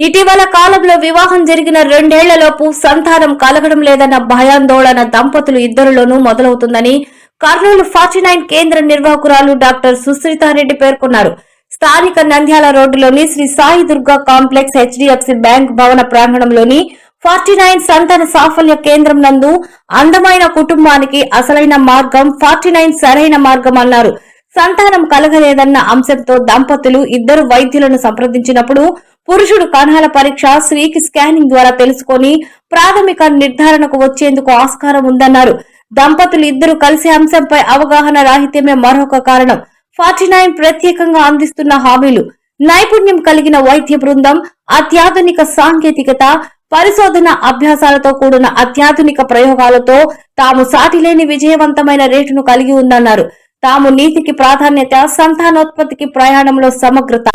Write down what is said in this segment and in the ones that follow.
ఇటీవల కాలంలో వివాహం జరిగిన రెండేళ్ళలోపు సంతానం కలగడం లేదన్న భయాందోళన దంపతులు ఇద్దరిలోనూ మొదలవుతుందని కర్నూలు ఫార్టీ నైన్ కేంద్ర నిర్వాహకురాలు డాక్టర్ సుశ్రితారెడ్డి పేర్కొన్నారు. స్థానిక నంద్యాల రోడ్డులోని Sri Sai Durga complex HDFC bank భవన ప్రాంగణంలోని ఫార్టీ నైన్ సంతాన సాఫల్య కేంద్రం నందు అందమైన కుటుంబానికి అసలైన మార్గం ఫార్టీ నైన్ సరైన మార్గం అన్నారు. సంతానం కలగలేదన్న అంశంతో దంపతులు ఇద్దరు వైద్యులను సంప్రదించినప్పుడు పురుషుడు కణాల పరీక్ష స్త్రీకి స్కానింగ్ ద్వారా తెలుసుకొని ప్రాథమిక నిర్ధారణకు వచ్చేందుకు ఆస్కారం ఉందన్నారు. దంపతులు ఇద్దరు కలిసి అంశంపై అవగాహన రాహిత్యమే మరొక కారణం. ఫార్టీ నైన్ ప్రత్యేకంగా అందిస్తున్న హామీలు. నైపుణ్యం కలిగిన వైద్య బృందం అత్యాధునిక సాంకేతికత పరిశోధన అభ్యాసాలతో కూడిన అత్యాధునిక ప్రయోగాలతో తాము సాటిలేని విజయవంతమైన రేటును కలిగి ఉందన్నారు. తాము నీతికి ప్రాధాన్యత సంతానోత్పత్తికి ప్రయాణంలో సమగ్రత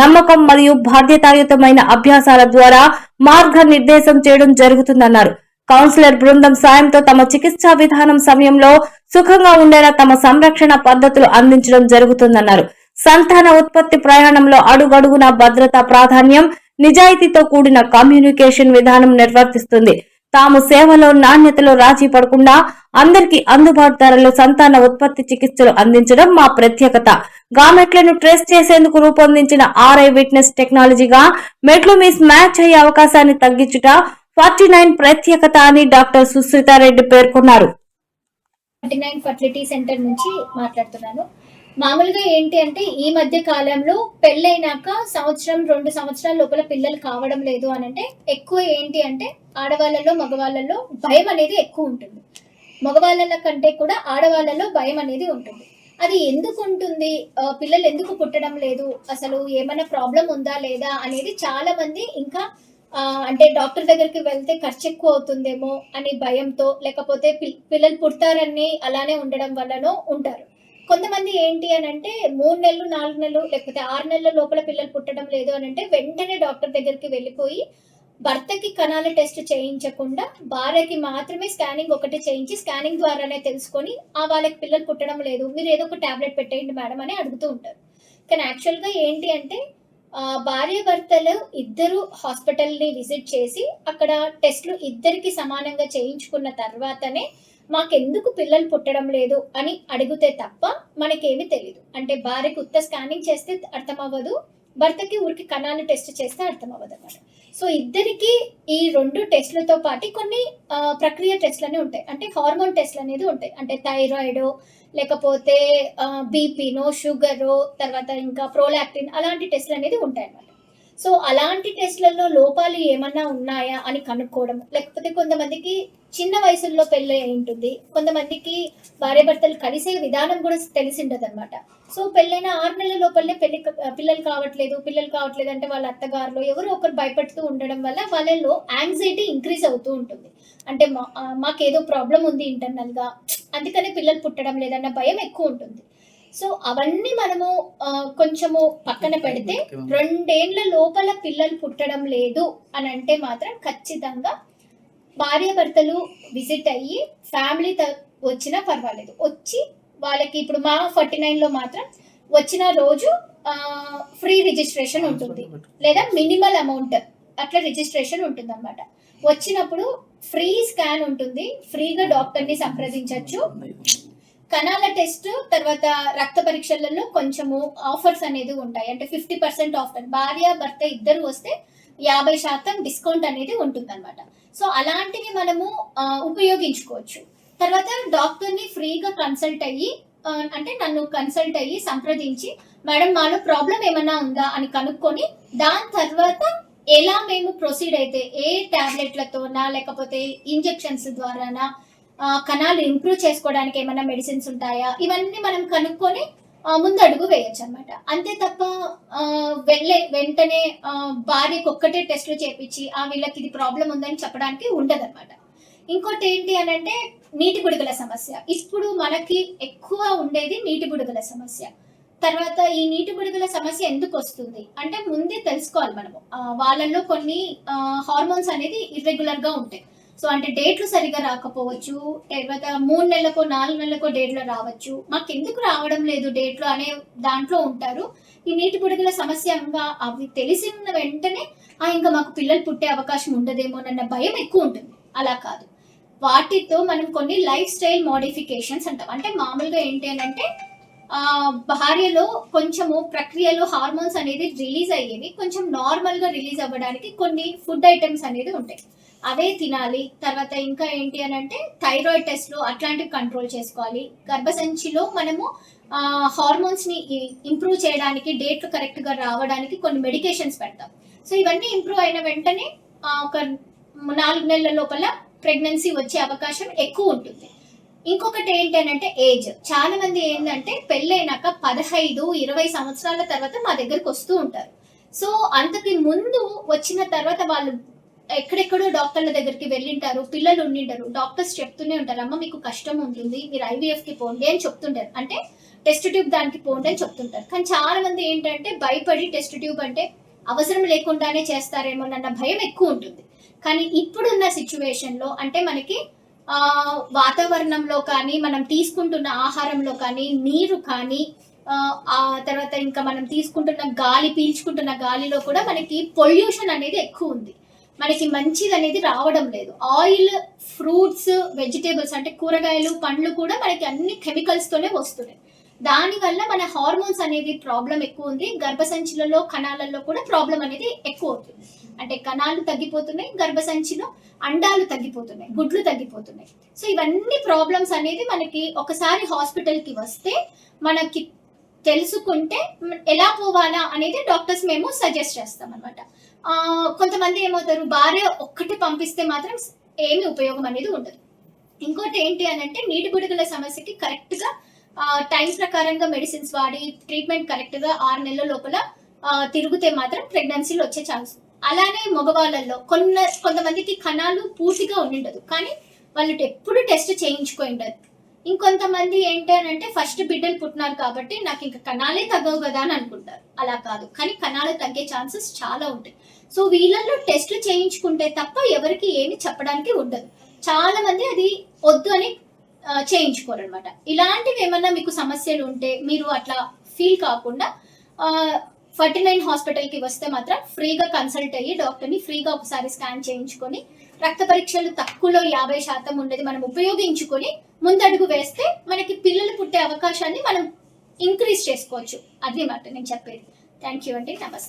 నమ్మకం మరియు బాధ్యతాయుతమైన అభ్యాసాల ద్వారా మార్గనిర్దేశం చేయడం జరుగుతుందన్నారు. కౌన్సిలర్ బృందం సాయంతో తమ చికిత్సా విధానం సమయంలో సుఖంగా ఉండేలా తమ సంరక్షణ పద్ధతులు అందించడం జరుగుతుందన్నారు. సంతాన ఉత్పత్తి ప్రయాణంలో అడుగడుగున భద్రత ప్రాధాన్యం నిజాయితీతో కూడిన కమ్యూనికేషన్ విధానం నిర్వర్తిస్తుంది. తాము సేవలో నాణ్యతలో రాజీ పడకుండా అందరికీ అందుబాటు ధరలో సంతాన ఉత్పత్తి చికిత్సలు అందించడం మా ప్రత్యేకత. గామెట్లను ట్రేస్ చేసేందుకు రూపొందించిన ఆర్ఐ విట్నెస్ టెక్నాలజీగా మెట్లు మిస్ మ్యాచ్ అయ్యే అవకాశాన్ని తగ్గించుట ఫార్టీ నైన్ ప్రత్యేకత అని డాక్టర్ సుశ్రితారెడ్డి పేర్కొన్నారు. ఫార్టీ నైన్ ఫర్టిలిటీ సెంటర్ నుంచి మాట్లాడుతున్నాను. మామూలుగా ఏంటి అంటే ఈ మధ్య కాలంలో పెళ్ళైనాక సంవత్సరం రెండు సంవత్సరాల లోపల పిల్లలు కావడం లేదు అని అంటే ఎక్కువ ఏంటి అంటే ఆడవాళ్ళలో మగవాళ్ళలో భయం అనేది ఎక్కువ ఉంటుంది. మగవాళ్ళ కంటే కూడా ఆడవాళ్ళలో భయం అనేది ఉంటుంది. అది ఎందుకు ఉంటుంది? పిల్లలు ఎందుకు పుట్టడం లేదు? అసలు ఏమైనా ప్రాబ్లం ఉందా లేదా అనేది చాలా మంది ఇంకా అంటే డాక్టర్ దగ్గరికి వెళ్తే ఖర్చు ఎక్కువ అవుతుందేమో అని భయంతో లేకపోతే పిల్- పిల్లలు పుడతారని అలానే ఉండడం వల్లనో ఉంటారు. కొంతమంది ఏంటి అని అంటే మూడు నెలలు నాలుగు నెలలు లేకపోతే ఆరు నెలల లోపల పిల్లలు పుట్టడం లేదు అని అంటే వెంటనే డాక్టర్ దగ్గరికి వెళ్ళిపోయి భర్తకి కణాల టెస్ట్ చేయించకుండా భార్యకి మాత్రమే స్కానింగ్ ఒకటి చేయించి స్కానింగ్ ద్వారానే తెలుసుకొని ఆ వాళ్ళకి పిల్లలు పుట్టడం లేదు మీరు ఏదో ఒక టాబ్లెట్ పెట్టేయండి మేడం అని అడుగుతూ ఉంటారు. కానీ యాక్చువల్గా ఏంటి అంటే భార్య భర్తలు ఇద్దరు హాస్పిటల్ని విజిట్ చేసి అక్కడ టెస్ట్లు ఇద్దరికి సమానంగా చేయించుకున్న తర్వాతనే మాకెందుకు పిల్లలు పుట్టడం లేదు అని అడిగితే తప్ప మనకేమీ తెలియదు అంటే భార్యకు ఉత్త స్కానింగ్ చేస్తే అర్థం అవ్వదు భర్తకి ఊరికి కణాలు టెస్ట్ చేస్తే అర్థం అవ్వదు అనమాట సో ఇద్దరికి ఈ రెండు టెస్ట్లతో పాటు కొన్ని ప్రక్రియ టెస్ట్లు అనేవి ఉంటాయి. అంటే హార్మోన్ టెస్ట్లు అనేది ఉంటాయి. అంటే థైరాయిడ్ లేకపోతే బీపీనో షుగరో తర్వాత ఇంకా ప్రోలాక్టిన్ అలాంటి టెస్ట్లు అనేది ఉంటాయి అన్నమాట సో అలాంటి టెస్ట్లలో లోపాలు ఏమన్నా ఉన్నాయా అని కనుక్కోవడం? లేకపోతే కొంతమందికి చిన్న వయసుల్లో పెళ్ళి అయి ఉంటుంది. కొంతమందికి భార్య భర్తలు కలిసే విధానం కూడా తెలిసిండదు అనమాట సో పెళ్ళైన ఆరు నెలల లోపలనే పెళ్ళి పిల్లలు కావట్లేదు పిల్లలు కావట్లేదు అంటే వాళ్ళ అత్తగారులో ఎవరో ఒకరు భయపడుతూ ఉండడం వల్ల వాళ్ళలో యాంగ్జైటీ ఇంక్రీజ్ అవుతూ ఉంటుంది. అంటే మా మాకేదో ప్రాబ్లం ఉంది ఇంటర్నల్గా అందుకనే పిల్లలు పుట్టడం లేదన్న భయం ఎక్కువ ఉంటుంది. సో అవన్నీ మనము కొంచెము పక్కన పెడితే రెండేళ్ళ లోపల పిల్లలు పుట్టడం లేదు అని అంటే మాత్రం ఖచ్చితంగా భార్య భర్తలు విజిట్ అయ్యి ఫ్యామిలీ వచ్చినా పర్వాలేదు. వచ్చి వాళ్ళకి ఇప్పుడు మా ఫార్టీ లో మాత్రం వచ్చిన రోజు ఫ్రీ రిజిస్ట్రేషన్ ఉంటుంది. లేదా మినిమల్ అమౌంట్ అట్లా రిజిస్ట్రేషన్ ఉంటుంది అనమాట వచ్చినప్పుడు ఫ్రీ స్కాన్ ఉంటుంది. ఫ్రీగా డాక్టర్ని సంప్రదించవచ్చు కణాల టెస్ట్ తర్వాత రక్త పరీక్షలలో కొంచెము ఆఫర్స్ అనేది ఉంటాయి. అంటే ఫిఫ్టీ పర్సెంట్ ఆఫర్ భార్య భర్త ఇద్దరు వస్తే యాభై శాతం డిస్కౌంట్ అనేది ఉంటుందన్నమాట. సో అలాంటివి మనము ఉపయోగించుకోవచ్చు. తర్వాత డాక్టర్ని ఫ్రీగా కన్సల్ట్ అయ్యి అంటే నన్ను కన్సల్ట్ అయ్యి సంప్రదించి మేడం మాలో ప్రాబ్లం ఏమైనా ఉందా? అని కనుక్కొని దాని తర్వాత ఎలా మేము ప్రొసీడ్ అయితే ఏ టాబ్లెట్లతోనా లేకపోతే ఇంజెక్షన్స్ ద్వారానా కణాలు ఇంప్రూవ్ చేసుకోవడానికి ఏమైనా మెడిసిన్స్ ఉంటాయా? ఇవన్నీ మనం కనుక్కొని ముందు అడుగు వేయొచ్చు అనమాట అంతే తప్ప వెళ్ళే వెంటనే భార్యకు ఒక్కటే టెస్ట్లు చేపించి ఆ వీళ్ళకి ఇది ప్రాబ్లం ఉందని చెప్పడానికి ఉండదు ఇంకోటి ఏంటి అని అంటే నీటి బుడగల సమస్య. ఇప్పుడు మనకి ఎక్కువ ఉండేది నీటి బుడగల సమస్య. తర్వాత ఈ నీటి బుడగల సమస్య ఎందుకు వస్తుంది? అంటే ముందే తెలుసుకోవాలి మనము. వాళ్ళల్లో కొన్ని హార్మోన్స్ అనేది ఇర్రెగ్యులర్గా ఉంటాయి. సో అంటే డేట్లు సరిగా రాకపోవచ్చు తర్వాత మూడు నెలలకో నాలుగు నెలలకో డేట్లు రావచ్చు. మాకు ఎందుకు రావడం లేదు డేట్లు అనే దాంట్లో ఉంటారు. ఈ నీటి బుడగల సమస్య అవి తెలిసిన వెంటనే ఆ ఇంకా మాకు పిల్లలు పుట్టే అవకాశం ఉండదేమోనన్న భయం ఎక్కువ ఉంటుంది. అలా కాదు. వాటితో మనం కొన్ని లైఫ్ స్టైల్ మోడిఫికేషన్స్ అంటాం. అంటే మామూలుగా ఏంటి అని అంటే భార్యలో కొంచెము ప్రక్రియలో హార్మోన్స్ అనేది రిలీజ్ అయ్యేవి కొంచెం నార్మల్గా రిలీజ్ అవ్వడానికి కొన్ని ఫుడ్ ఐటమ్స్ అనేది ఉంటాయి. అవే తినాలి. తర్వాత ఇంకా ఏంటి అని అంటే థైరాయిడ్ టెస్ట్లు అట్లాంటివి కంట్రోల్ చేసుకోవాలి. గర్భసంచిలో మనము హార్మోన్స్ని ఇంప్రూవ్ చేయడానికి డేట్లు కరెక్ట్గా రావడానికి కొన్ని మెడికేషన్స్ పెడతాం. సో ఇవన్నీ ఇంప్రూవ్ అయిన వెంటనే ఒక నాలుగు నెలల లోపల ప్రెగ్నెన్సీ వచ్చే అవకాశం ఎక్కువ ఉంటుంది. ఇంకొకటి ఏంటి అని అంటే ఏజ్ చాలా మంది ఏంటంటే పెళ్ళైనాక పదహైదు ఇరవై సంవత్సరాల తర్వాత మా దగ్గరకు వస్తూ ఉంటారు. సో అంతకి ముందు వచ్చిన తర్వాత వాళ్ళు ఎక్కడెక్కడో డాక్టర్ల దగ్గరికి వెళ్ళింటారు పిల్లలు ఉండింటారు డాక్టర్స్ చెప్తూనే ఉంటారు అమ్మ మీకు కష్టం ఉంటుంది మీరు ఐవీఎఫ్కి పోండి అని చెప్తుంటారు. అంటే టెస్ట్ ట్యూబ్ దానికి పోండి అని చెప్తుంటారు. కానీ చాలా మంది ఏంటంటే భయపడి టెస్ట్ ట్యూబ్ అంటే అవసరం లేకుండానే చేస్తారేమోనన్న భయం ఎక్కువ ఉంటుంది. కానీ ఇప్పుడున్న సిచ్యువేషన్లో అంటే మనకి వాతావరణంలో కానీ మనం తీసుకుంటున్న ఆహారంలో కానీ నీరు కానీ ఆ తర్వాత ఇంకా మనం తీసుకుంటున్న గాలి పీల్చుకుంటున్న గాలిలో కూడా మనకి పొల్యూషన్ అనేది ఎక్కువ ఉంది. మనకి మంచిది అనేది రావడం లేదు. ఆయిల్ ఫ్రూట్స్ వెజిటేబుల్స్ అంటే కూరగాయలు పండ్లు కూడా మనకి అన్ని కెమికల్స్తోనే వస్తున్నాయి. దానివల్ల మన హార్మోన్స్ అనేది ప్రాబ్లం ఎక్కువ ఉంది. గర్భసంచులలో కణాలలో కూడా ప్రాబ్లం అనేది ఎక్కువ అవుతుంది. అంటే కణాలు తగ్గిపోతున్నాయి గర్భసంచిలో అండాలు తగ్గిపోతున్నాయి గుడ్లు తగ్గిపోతున్నాయి. సో ఇవన్నీ ప్రాబ్లమ్స్ అనేది మనకి ఒకసారి హాస్పిటల్కి వస్తే మనకి తెలుసుకుంటే ఎలా పోవాలా అనేది డాక్టర్స్ మేము సజెస్ట్ చేస్తాం అనమాట కొంతమంది ఏమవుతారు? భార్య ఒక్కటి పంపిస్తే మాత్రం ఏమి ఉపయోగం అనేది ఉండదు. ఇంకోటి ఏంటి అని అంటే నీటి బుడగల సమస్యకి కరెక్ట్గా టైం ప్రకారంగా మెడిసిన్స్ వాడి ట్రీట్మెంట్ కరెక్ట్గా ఆరు నెలల లోపల తిరిగితే మాత్రం ప్రెగ్నెన్సీలు వచ్చే ఛాన్స్. అలానే మగవాళ్ళల్లో కొన్న కొంతమందికి కణాలు పూర్తిగా ఉండిండదు. కానీ వాళ్ళు ఎప్పుడు టెస్ట్ చేయించుకో ఉండదు ఇంకొంతమంది ఏంటి అని అంటే ఫస్ట్ బిడ్డలు పుట్టినారు కాబట్టి నాకు ఇంకా కణాలే తగ్గవు కదా అని అనుకుంటారు. అలా కాదు. కానీ కణాలు తగ్గే ఛాన్సెస్ చాలా ఉంటాయి. సో వీళ్ళల్లో టెస్ట్లు చేయించుకుంటే తప్ప ఎవరికి ఏమి చెప్పడానికి ఉండదు. చాలా మంది అది వద్దు అని చేయించుకోరనమాట చేయించుకోరు అనమాట ఇలాంటివి ఏమన్నా మీకు సమస్యలు ఉంటే మీరు అట్లా ఫీల్ కాకుండా ఫార్టీ నైన్ హాస్పిటల్కి వస్తే మాత్రం ఫ్రీగా కన్సల్ట్ అయ్యి డాక్టర్ని ఫ్రీగా ఒకసారి స్కాన్ చేయించుకొని రక్త పరీక్షలు తక్కువలో యాభై శాతం ఉండేది మనం ఉపయోగించుకొని ముందడుగు వేస్తే మనకి పిల్లలు పుట్టే అవకాశాన్ని మనం ఇంక్రీజ్ చేసుకోవచ్చు. అది మాట నేను చెప్పేది. థ్యాంక్ యూ అండి. నమస్తే.